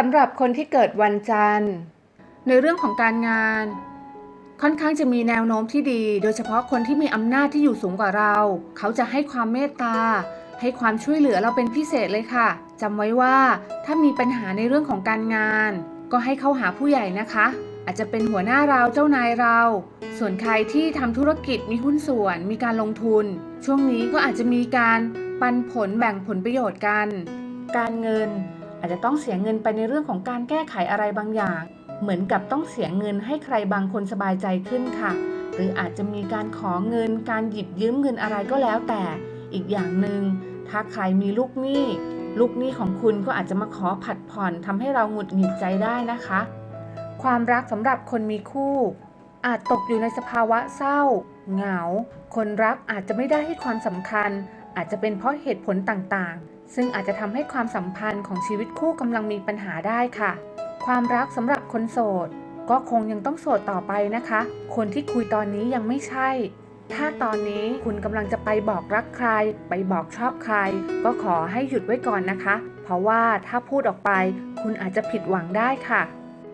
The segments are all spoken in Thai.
สำหรับคนที่เกิดวันจันทร์ ในเรื่องของการงาน ค่อนข้างจะมีแนวโน้มที่ดี โดยเฉพาะคนที่มีอำนาจที่อยู่สูงกว่าเรา เขาจะให้ความเมตตา ให้ความช่วยเหลือเราเป็นพิเศษเลยค่ะจำไว้ว่าถ้ามีปัญหาในเรื่องของการงาน ก็ให้เข้าหาผู้ใหญ่นะคะ อาจจะเป็นหัวหน้าเราเจ้านายเรา ส่วนใครที่ทำธุรกิจมีหุ้นส่วน มีการลงทุน ช่วงนี้ก็อาจจะมีการปันผลแบ่งผลประโยชน์กัน การเงิน อาจจะต้องเสียเงินไปในเรื่องของการแก้ไขอะไรบางอย่าง เหมือนกับต้องเสียเงินให้ใครบางคนสบายใจขึ้นค่ะ หรืออาจจะมีการขอเงิน การหยิบยืมเงินอะไรก็แล้วแต่ อีกอย่างหนึ่งถ้าใครมีลูกหนี้ ลูกหนี้ของคุณก็อาจจะมาขอผัดผ่อนทำให้เราหงุดหงิดใจได้นะคะ ความรักสำหรับคนมีคู่ อาจตกอยู่ในสภาวะเศร้า เหงา คนรักอาจจะไม่ได้ให้ความสำคัญ อาจจะเป็นเพราะเหตุผลต่างๆ ซึ่งอาจจะทำให้ความสัมพันธ์ของชีวิตคู่กำลังมีปัญหาได้ค่ะ ความรักสำหรับคนโสด ก็คงยังต้องโสดต่อไปนะคะ คนที่คุยตอนนี้ยังไม่ใช่ ถ้าตอนนี้คุณกำลังจะไปบอกรักใคร ไปบอกชอบใคร ก็ขอให้หยุดไว้ก่อนนะคะ เพราะว่าถ้าพูดออกไป คุณอาจจะผิดหวังได้ค่ะ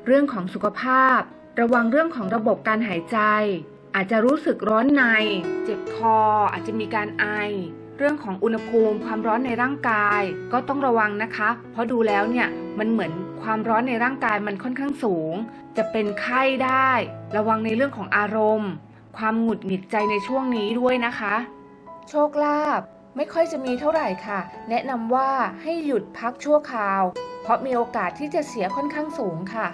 เรื่องของสุขภาพ ระวังเรื่องของระบบการหายใจ อาจจะรู้สึกร้อนใน เจ็บคอ อาจจะมีการไอ เรื่องของอุณหภูมิความร้อนในร่างกายก็ต้องระวังนะคะ เพราะดูแล้วเนี่ยมันเหมือนความร้อนในร่างกายมันค่อนข้างสูง จะเป็นไข้ได้ ระวังในเรื่องของอารมณ์ ความหงุดหงิดใจในช่วงนี้ด้วยนะคะ โชคลาภไม่ค่อยจะมีเท่าไหร่ค่ะ แนะนำว่าให้หยุดพักชั่วคราว เพราะมีโอกาสที่จะเสียค่อนข้างสูงค่ะ